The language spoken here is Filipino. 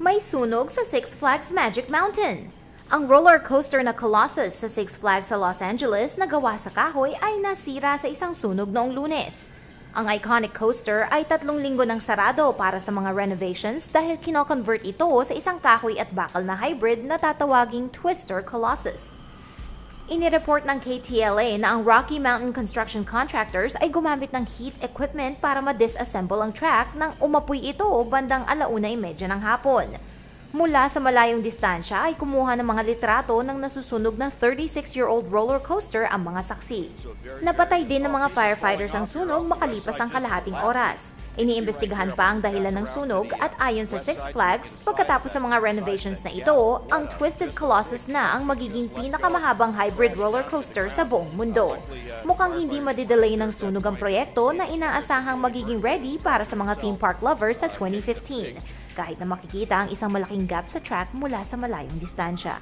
May sunog sa Six Flags Magic Mountain. Ang roller coaster na Colossus sa Six Flags sa Los Angeles na gawa sa kahoy ay nasira sa isang sunog noong lunes. Ang iconic coaster ay tatlong linggo ng sarado para sa mga renovations dahil kinoconvert ito sa isang kahoy at bakal na hybrid na tatawaging Twister Colossus. Inireport ng KTLA na ang Rocky Mountain Construction Contractors ay gumamit ng heat equipment para ma-disassemble ang track nang umapoy ito bandang alauna imedya ng hapon. Mula sa malayong distansya ay kumuha ng mga litrato ng nasusunog na 36-year-old roller coaster ang mga saksi. Napatay din ng mga firefighters ang sunog makalipas ang kalahating oras. Iniimbestigahan pa ang dahilan ng sunog at ayon sa Six Flags, pagkatapos sa mga renovations na ito, ang Twisted Colossus na ang magiging pinakamahabang hybrid roller coaster sa buong mundo. Mukhang hindi madidelay ng sunog ang proyekto na inaasahang magiging ready para sa mga theme park lovers sa 2015 kahit na makikita ang isang malaking gap sa track mula sa malayong distansya.